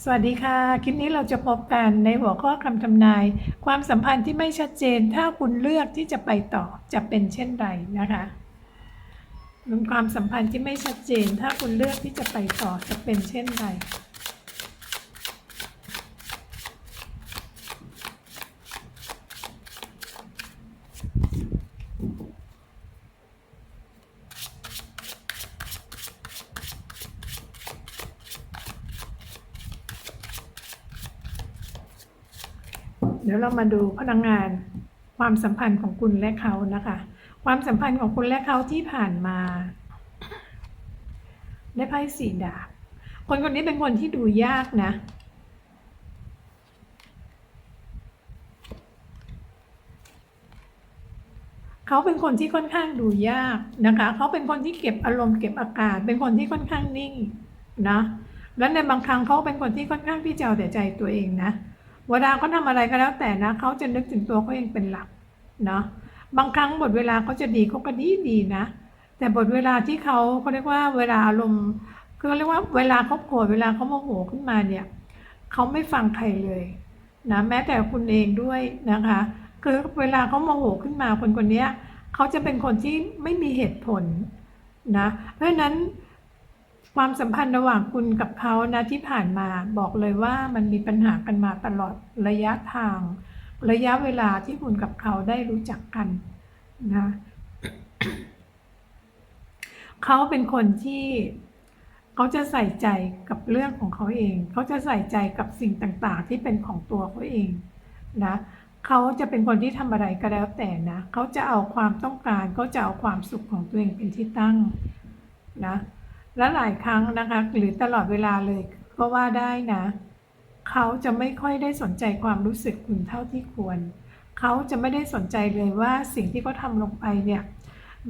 สวัสดีค่ะ คลิปนี้เราจะพบกันในหัวข้อคำทำนาย ความสัมพันธ์ที่ไม่ชัดเจน ถ้าคุณเลือกที่จะไปต่อจะเป็นเช่นไรนะคะความสัมพันธ์ที่ไม่ชัดเจน ถ้าคุณเลือกที่จะไปต่อจะเป็นเช่นไร เดี๋ยวเรามาดูพลังงานความสัมพันธ์ของคุณและเขานะคะ ความสัมพันธ์ของคุณและเขาที่ผ่านมา ได้ไพ่สีดาบคนคนนี้เป็นคนที่ดูยากนะ เขาเป็นคนที่ค่อนข้างดูยากนะคะ เขาเป็นคนที่เก็บอารมณ์เก็บอาการเป็นคนที่ค่อนข้างนิ่งนะ และในบางครั้งเขาเป็นคนที่ค่อนข้างที่จะเอาแต่ใจตัวเองนะ เวลาเขาทำอะไรก็แล้วแต่นะเขาจะนึกถึงตัวเขาเองเป็นหลักเนาะบางครั้งบทเวลาเขาจะดีเขาก็ดีดีนะ แต่บทเวลาที่เขาเขาเรียกว่าเวลาอารมณ์คือเขาเรียกว่าเวลาเขาโกรธเวลาเขาโมโหขึ้นมาเนี่ยเขาไม่ฟังใครเลยนะแม้แต่คุณเองด้วยนะคะ คือเวลาเขาโมโหขึ้นมาคนคนนี้เขาจะเป็นคนที่ไม่มีเหตุผลนะ เพราะฉะนั้น ความสัมพันธ์ระหว่างคุณกับเขานะที่ผ่านมาบอกเลยว่ามันมีปัญหากันมาตลอดระยะทาง ระยะเวลาที่คุณกับเขาได้รู้จักกันนะเขาเป็นคนที่เขาจะใส่ใจกับเรื่องของเขาเอง เขาจะใส่ใจกับสิ่งต่างๆ ที่เป็นของตัวเขาเองนะเขาจะเป็นคนที่ทำอะไรก็แล้วแต่นะเขาจะเอาความต้องการเขาจะเอาความสุขของตัวเองเป็นที่ตั้งนะ และหลายครั้งนะคะ หรือตลอดเวลาเลยก็ว่าได้นะ เขาจะไม่ค่อยได้สนใจความรู้สึกคุณเท่าที่ควร เขาจะไม่ได้สนใจเลยว่าสิ่งที่เขาทำลงไปเนี่ย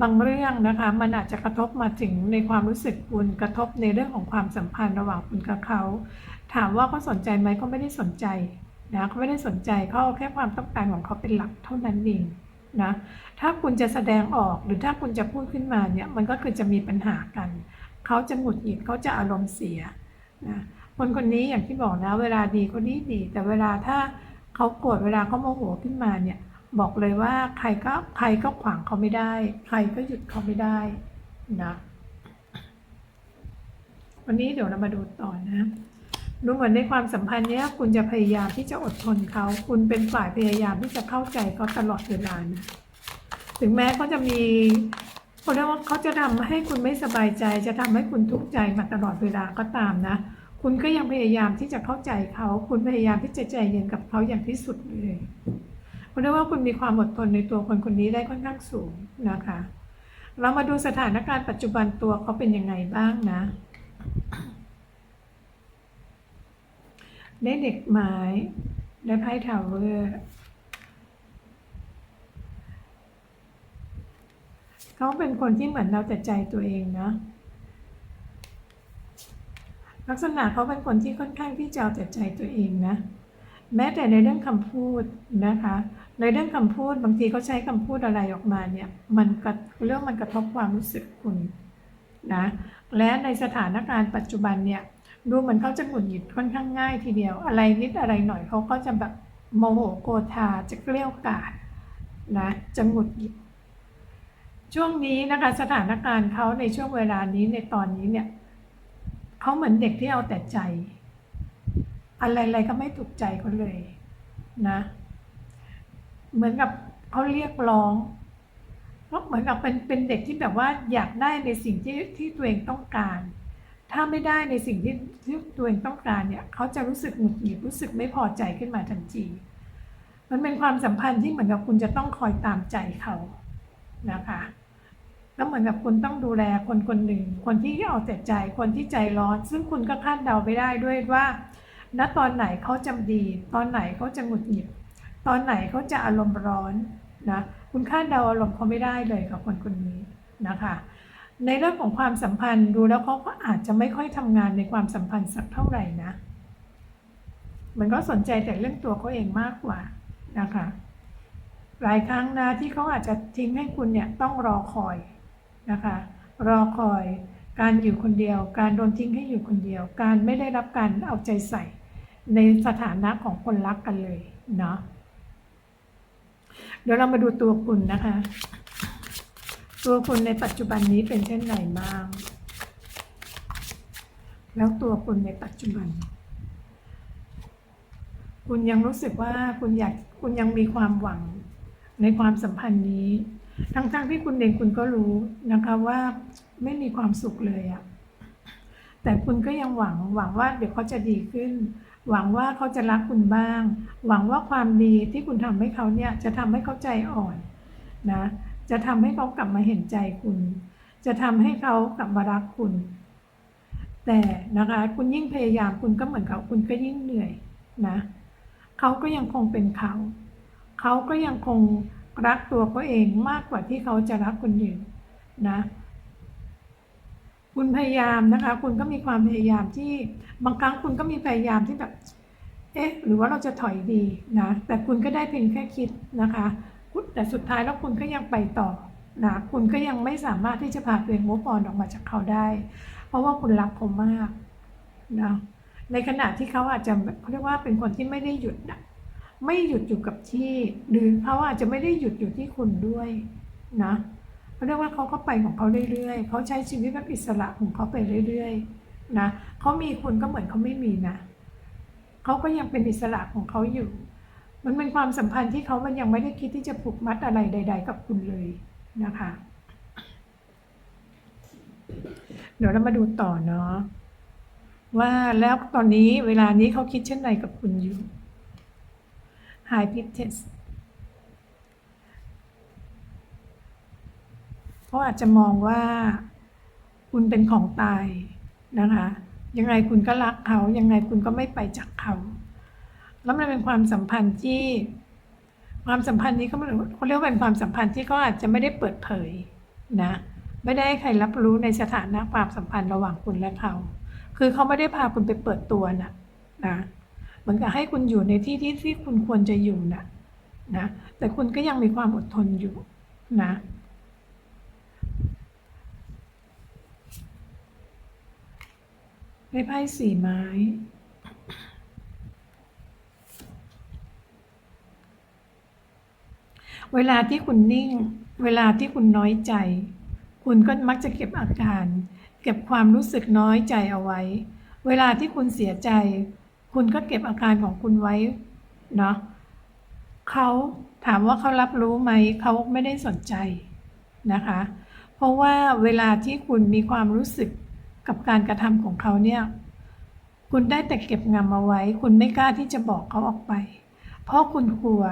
บางเรื่องนะคะมันอาจจะกระทบมาถึงในความรู้สึกคุณกระทบในเรื่องของความสัมพันธ์ระหว่างคุณกับเขา ถามว่าเขาสนใจไหมก็ไม่ได้สนใจนะเขาไม่ได้สนใจเขาเอาแค่ความต้องการของเขาเป็นหลักเท่านั้นเองนะถ้าคุณจะแสดงออกหรือถ้าคุณจะพูดขึ้นมาเนี่ยมันก็คือจะมีปัญหากัน เขาจะหงุดหงิดเขาจะอารมณ์เสียนะคนคนนี้อย่างที่บอกนะ เวลาดีเขาดีดี แต่เวลาถ้าเขาโกรธเวลาเขาโมโหขึ้นมาเนี่ยบอกเลยว่าใครก็ใครก็ขวางเขาไม่ได้ ใครก็หยุดเขาไม่ได้นะวันนี้เดี๋ยวเรามาดูต่อนะดูเหมือนในความสัมพันธ์เนี้ยคุณจะพยายามที่จะอดทนเขา คุณเป็นฝ่ายพยายามที่จะเข้าใจเขาตลอดเวลานะถึงแม้เขาจะมี เขาเรียกว่าเขาจะทำให้คุณไม่สบายใจ จะทำให้คุณทุกข์ใจมาตลอดเวลาก็ตามนะ คุณก็ยังพยายามที่จะเข้าใจเขา คุณพยายามที่จะใจเย็นกับเขาอย่างที่สุดเลยคุณเรียกว่าคุณมีความอดทนในตัวคนคนนี้ได้ค่อนข้างสูงนะคะ เรามาดูสถานการณ์ปัจจุบันตัวเขาเป็นยังไงบ้างนะได้เด็กไม้ได้ไพ่ทาวเวอร์ เขาเป็นคนที่เหมือนเราแต่ใจตัวเองนะ ลักษณะเขาเป็นคนที่ค่อนข้างที่จะเอาแต่ใจตัวเองนะ แม้แต่ในเรื่องคำพูดนะคะ ในเรื่องคำพูดบางทีเขาใช้คำพูดอะไรออกมาเนี่ย มันกระเรื่องมันกระทบความรู้สึกคุณนะ และในสถานการณ์ปัจจุบันเนี่ยดูเหมือนเขาจะหงุดหงิดค่อนข้างง่ายทีเดียว อะไรนิดอะไรหน่อยเขาก็จะแบบโมโหโกธาจะเกลี้ยวกราดนะจะหงุดหงิด ช่วงนี้นะคะสถานการณ์เขาในช่วงเวลานี้ในตอนนี้เนี่ยเขาเหมือนเด็กที่เอาแต่ใจ อะไรๆก็ไม่ถูกใจเขาเลยนะ เหมือนกับเขาเรียกร้องก็เหมือนกับเป็นเป็นเด็กที่แบบว่าอยากได้ในสิ่งที่ที่ตัวเองต้องการ ถ้าไม่ได้ในสิ่งที่ที่ตัวเองต้องการเนี่ยเขาจะรู้สึกหงุดหงิดรู้สึกไม่พอใจขึ้นมาทันที มันเป็นความสัมพันธ์ที่เหมือนกับคุณจะต้องคอยตามใจเขานะคะ แล้วเหมือนกับคุณต้องดูแลคนคนหนึ่ง คนที่เอาแต่ใจ คนที่ใจร้อน ซึ่งคุณก็คาดเดาไม่ได้ด้วยว่า ณตอนไหนเขาจะดี ตอนไหนเขาจะหงุดหงิด ตอนไหนเขาจะอารมณ์ร้อนนะ คุณคาดเดาอารมณ์เขาไม่ได้เลยกับคนคนนี้นะคะ ในเรื่องของความสัมพันธ์ดูแล้วเขาก็อาจจะไม่ค่อยทำงานในความสัมพันธ์สักเท่าไหร่นะ มันก็สนใจแต่เรื่องตัวเขาเองมากกว่านะคะ หลายครั้งนะที่เขาอาจจะทิ้งให้คุณเนี่ยต้องรอคอย นะคะ รอคอยการอยู่คนเดียว การโดนทิ้งให้อยู่คนเดียว การไม่ได้รับการเอาใจใส่ ในสถานะของคนรักกันเลยเนาะเดี๋ยวเรามาดูตัวคุณนะคะ ตัวคุณในปัจจุบันนี้เป็นเช่นไรบ้าง แล้วตัวคุณในปัจจุบัน คุณยังรู้สึกว่าคุณอยากคุณยังมีความหวังในความสัมพันธ์นี้ ทั้งๆทที่คุณเองคุณก็รู้นะคะว่าไม่มีความสุขเลยอะแต่คุณก็ยังหวังหวังว่าเดี๋ยวเขาจะดีขึ้น หวังว่าเขาจะรักคุณบ้าง หวังว่าความดีที่คุณทำให้เขาเนี่ยจะทำให้เขาใจอ่อนนะจะทำให้เขากลับมาเห็นใจคุณ จะทำให้เขากลับมารักคุณ แต่นะคะคุณยิ่งพยายามคุณก็เหมือนเขาคุณก็ยิ่งเหนื่อยนะเขาก็ยังคงเป็นเขา เขาก็ยังคง รักตัวเขาเองมากกว่าที่เขาจะรักคนอื่นนะ คุณพยายามนะคะ คุณก็มีความพยายามที่บางครั้งคุณก็มีพยายามที่แบบเอ๊ะหรือว่าเราจะถอยดีนะ แต่คุณก็ได้เพียงแค่คิดนะคะแต่สุดท้ายแล้วคุณก็ยังไปต่อนะคุณก็ยังไม่สามารถที่จะพาตัวเองมุฟออนออกมาจากเขาได้ เพราะว่าคุณรักเขามากนะในขณะที่เขาอาจจะเขาเรียกว่าเป็นคนที่ไม่ได้หยุดนะ ไม่หยุดอยู่กับที่ หรือเขาอาจจะไม่ได้หยุดอยู่ที่คุณด้วยนะเขาเรียกว่าเขาก็ไปของเขาเรื่อยๆเขาใช้ชีวิตแบบอิสระของเขาไปเรื่อยๆนะเขามีคุณก็เหมือนเขาไม่มีนะเขาก็ยังเป็นอิสระของเขาอยู่ มันเป็นความสัมพันธ์ที่เขามันยังไม่ได้คิดที่จะผูกมัดอะไรใด ๆ กับคุณเลยนะคะ เดี๋ยวเรามาดูต่อเนาะว่าแล้วตอนนี้เวลานี้เขาคิดเช่นไรกับคุณอยู่ High p i t test เขาอาจจะมองว่าคุณเป็นของตายนะคะ ยังไงคุณก็รักเขา ยังไงคุณก็ไม่ไปจากเขา แล้วมันเป็นความสัมพันธ์ที่ความสัมพันธ์นี้เขาเขาเรียกว่าเป็นความสัมพันธ์ที่เขาอาจจะไม่ได้เปิดเผยนะ ไม่ได้ให้ใครรับรู้ในสถานะความสัมพันธ์ระหว่างคุณและเขา คือเขาไม่ได้พาคุณไปเปิดตัวนะนะ เหมือนกับให้คุณอยู่ในที่ที่ที่คุณควรจะอยู่นะนะแต่คุณก็ยังมีความอดทนอยู่นะได้ไพ่สี่ไม้ เวลาที่คุณนิ่ง เวลาที่คุณน้อยใจ คุณก็มักจะเก็บอาการ เก็บความรู้สึกน้อยใจเอาไว้ เวลาที่คุณเสียใจ คุณก็เก็บอาการของคุณไว้เนาะเขาถามว่าเขารับรู้ไหมเขาไม่ได้สนใจนะคะ เพราะว่าเวลาที่คุณมีความรู้สึกกับการกระทำของเขาเนี่ยคุณได้แต่เก็บงำเอาไว้ คุณไม่กล้าที่จะบอกเขาออกไป เพราะคุณกลัว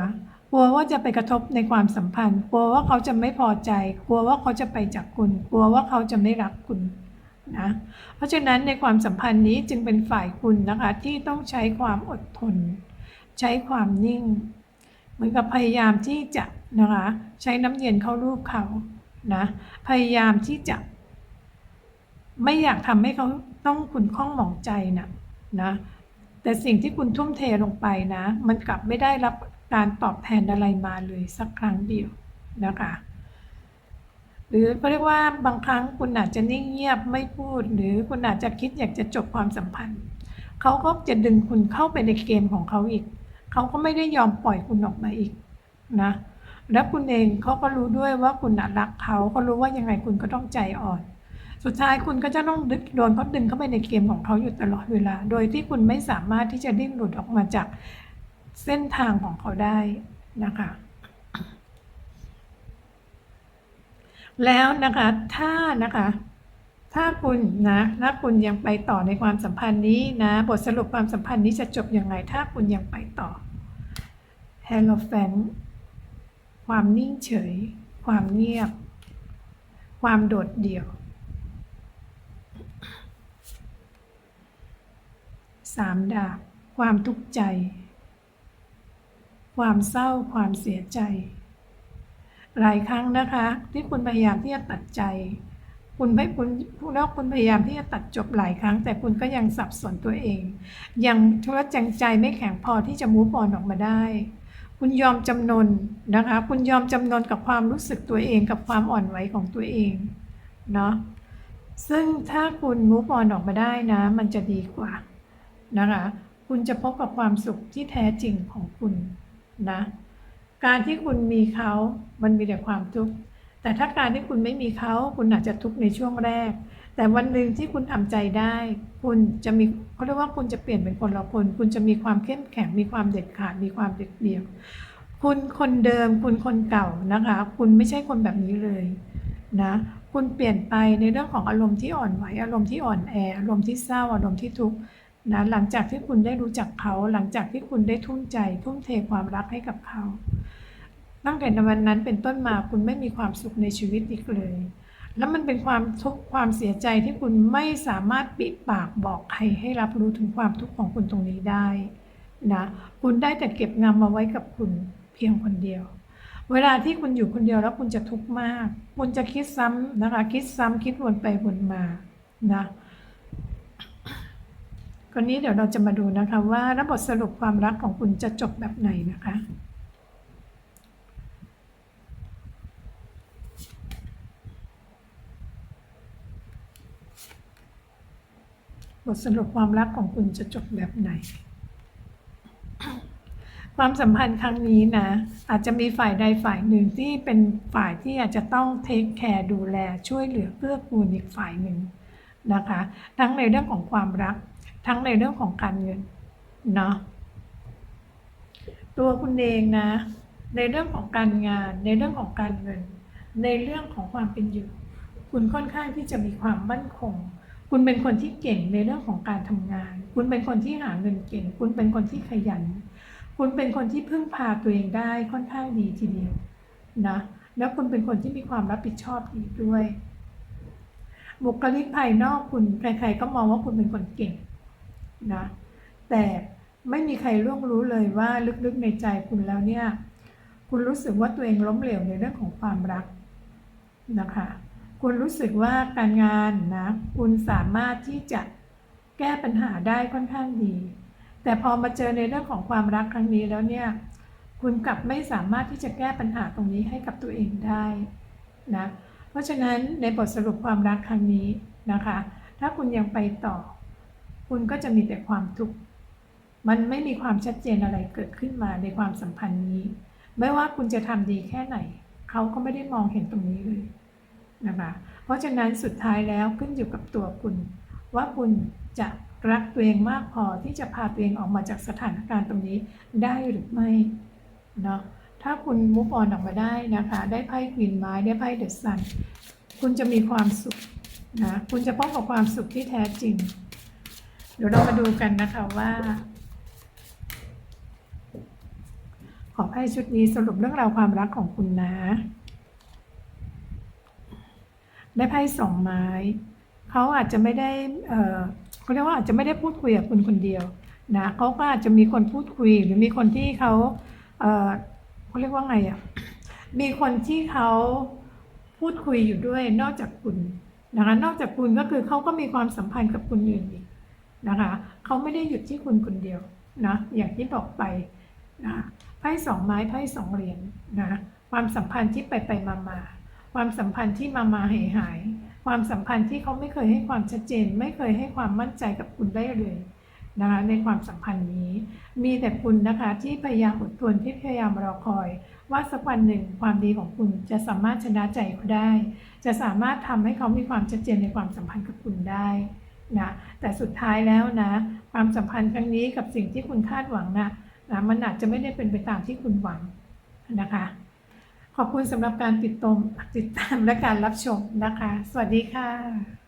กลัวว่าจะไปกระทบในความสัมพันธ์ กลัวว่าเขาจะไม่พอใจ กลัวว่าเขาจะไปจากคุณ กลัวว่าเขาจะไม่รักคุณ นะเพราะฉะนั้นในความสัมพันธ์นี้จึงเป็นฝ่ายคุณนะคะที่ต้องใช้ความอดทน ใช้ความนิ่ง เหมือนกับพยายามที่จะนะคะใช้น้ำเย็นเข้ารูปเขานะพยายามที่จะ ไม่อยากทำให้เขาต้องคุณข้องหมองใจนะนะแต่สิ่งที่คุณทุ่มเทลงไปนะ มันกลับไม่ได้รับการตอบแทนอะไรมาเลยสักครั้งเดียวนะคะ หรือก็เรียกว่าบางครั้งคุณอาจจะนิ่งเงียบไม่พูด หรือคุณอาจจะคิดอยากจะจบความสัมพันธ์เขาก็จะดึงคุณเข้าไปในเกมของเขาอีกเขาก็ไม่ได้ยอมปล่อยคุณออกมาอีกนะแล้วคุณเองเขาก็รู้ด้วยว่าคุณรักเขาเขารู้ว่ายังไงคุณก็ต้องใจอ่อน สุดท้ายคุณก็จะต้องโดนเขาดึงเข้าไปในเกมของเขาอยู่ตลอดเวลา โดยที่คุณไม่สามารถที่จะดิ้นหลุดออกมาจากเส้นทางของเขาได้นะคะ แล้วนะคะถ้านะคะถ้าคุณนะถ้าคุณยังไปต่อในความสัมพันธ์นี้นะ บทสรุปความสัมพันธ์นี้จะจบยังไง ถ้าคุณยังไปต่อ h e l o f a n ความนิ่งเฉย ความเงียบ ความโดดเดี่ยวสามดาบความทุกข์ใจ ความเศร้าความเสียใจ หลายครั้งนะคะ ที่คุณพยายามที่จะตัดใจ คุณไม่คุณแล้วคุณพยายามที่จะตัดจบหลายครั้ง แต่คุณก็ยังสับสนตัวเอง ยังทุรจังใจไม่แข็งพอที่จะมูฟออนออกมาได้ คุณยอมจำนนนะคะ คุณยอมจำนนกับความรู้สึกตัวเองกับความอ่อนไหวของตัวเองเนาะซึ่งถ้าคุณมูฟออนออกมาได้นะ มันจะดีกว่านะคะ คุณจะพบกับความสุขที่แท้จริงของคุณนะ การที่คุณมีเขามันมีแต่ความทุกข์ แต่ถ้าการที่คุณไม่มีเขา คุณอาจจะทุกข์ในช่วงแรก แต่วันหนึ่งที่คุณทำใจได้ คุณจะมีเขาเรียกว่าคุณจะเปลี่ยนเป็นคนละคน คุณจะมีความเข้มแข็ง มีความเด็ดขาด มีความเด็ดเดี่ยว คุณคนเดิม คุณคนเก่านะคะ คุณไม่ใช่คนแบบนี้เลยนะ คุณเปลี่ยนไปในเรื่องของอารมณ์ที่อ่อนไหว อารมณ์ที่อ่อนแอ อารมณ์ที่เศร้า อารมณ์ที่ทุกข์ นะหลังจากที่คุณได้รู้จักเขาหลังจากที่คุณได้ทุ่มใจ ทุ่มเทความรักให้กับเขา ตั้งแต่วันนั้นเป็นต้นมาคุณไม่มีความสุขในชีวิตอีกเลย แล้วมันเป็นความทุกข์ความเสียใจที่คุณไม่สามารถปิดปากบอกใครให้รับรู้ถึงความทุกข์ของคุณตรงนี้ได้นะคุณได้แต่เก็บงำมาไว้กับคุณเพียงคนเดียว เวลาที่คุณอยู่คนเดียวแล้วคุณจะทุกข์มาก คุณจะคิดซ้ำนะคะ คิดซ้ำคิดวนไปวนมานะ คราวนี้เดี๋ยวเราจะมาดูนะคะว่าระบบสรุปความรักของคุณจะจบแบบไหนนะคะ บทสรุปความรักของคุณจะจบแบบไหน ความสัมพันธ์ครั้งนี้นะ อาจจะมีฝ่ายใดฝ่ายหนึ่งที่เป็นฝ่ายที่อาจจะต้องเทคแคร์ดูแลช่วยเหลือเพื่อกูลอีกฝ่ายหนึ่ง นะคะ ทั้งในเรื่องของความรัก ทั้งในเรื่องของการเงินเนาะตัวคุณเองนะ ในเรื่องของการงาน ในเรื่องของการเงิน ในเรื่องของความเป็นอยู่ คุณค่อนข้างที่จะมีความมั่นคง คุณเป็นคนที่เก่งในเรื่องของการทำงาน คุณเป็นคนที่หาเงินเก่ง คุณเป็นคนที่ขยัน คุณเป็นคนที่พึ่งพาตัวเองได้ค่อนข้างดีทีเดียวนะแล้วคุณเป็นคนที่มีความรับผิดชอบดีด้วย บุคลิกภายนอกคุณใครๆก็มองว่าคุณเป็นคนเก่งนะแต่ไม่มีใครร่วงรู้เลยว่าลึกๆในใจคุณแล้วเนี่ย คุณรู้สึกว่าตัวเองล้มเหลวในเรื่องของความรักนะคะ คุณรู้สึกว่าการงานนะคุณสามารถที่จะแก้ปัญหาได้ค่อนข้างดี แต่พอมาเจอในเรื่องของความรักครั้งนี้แล้วเนี่ย คุณกลับไม่สามารถที่จะแก้ปัญหาตรงนี้ให้กับตัวเองได้นะ เพราะฉะนั้นในบทสรุปความรักครั้งนี้นะคะ ถ้าคุณยังไปต่อ คุณก็จะมีแต่ความทุกข์มันไม่มีความชัดเจนอะไรเกิดขึ้นมาในความสัมพันธ์นี้ ไม่ว่าคุณจะทำดีแค่ไหน เขาก็ไม่ได้มองเห็นตรงนี้เลยนะคะเพราะฉะนั้นสุดท้ายแล้วขึ้นอยู่กับตัวคุณ ว่าคุณจะรักตัวเองมากพอที่จะพาตัวเองออกมาจากสถานการณ์ตรงนี้ได้หรือไม่เนาะ ถ้าคุณมุกออนออกมาได้นะคะ ได้ไพ่กวินไม้ได้ไพ่เดอะซันคุณจะมีความสุขนะคุณจะพบกับความสุขที่แท้จริง เดี๋ยวเรามาดูกันนะคะว่า ขอไพ่ชุดนี้สรุปเรื่องราวความรักของคุณนะ ได้ไพ่สองไม้เขาอาจจะไม่ได้เออเขาเรียกว่าอาจจะไม่ได้พูดคุยกับคุณคนเดียวนะเขาก็อาจจะมีคนพูดคุยหรือมีคนที่เขาเเขาเรียกว่าไงอะ มีคนที่เขาพูดคุยอยู่ด้วยนอกจากคุณนะคะนอกจากคุณก็คือเขาก็มีความสัมพันธ์กับคุณอื่นอีกนะคะเขาไม่ได้หยุดที่คุณคนเดียวนะอย่างที่บอกไปนะไพ่สองไม้ไพ่สองเหรียญนะความสัมพันธ์ที่ไปไปมามาความสัมพันธ์ที่มามาหายหาย ความสัมพันธ์ที่เขาไม่เคยให้ความชัดเจน ไม่เคยให้ความมั่นใจกับคุณได้เลย นะคะในความสัมพันธ์นี้ มีแต่คุณนะคะที่พยายามอดทนที่พยายามรอคอย ว่าสักวันหนึ่งความดีของคุณจะสามารถชนะใจเขาได้ จะสามารถทำให้เขามีความชัดเจนในความสัมพันธ์กับคุณได้นะแต่สุดท้ายแล้วนะความสัมพันธ์ครั้งนี้กับสิ่งที่คุณคาดหวังนะนะมันอาจจะไม่ได้เป็นไปตามที่คุณหวังนะคะ ขอบคุณสำหรับการติดตามติดตามและการรับชมนะคะ สวัสดีค่ะ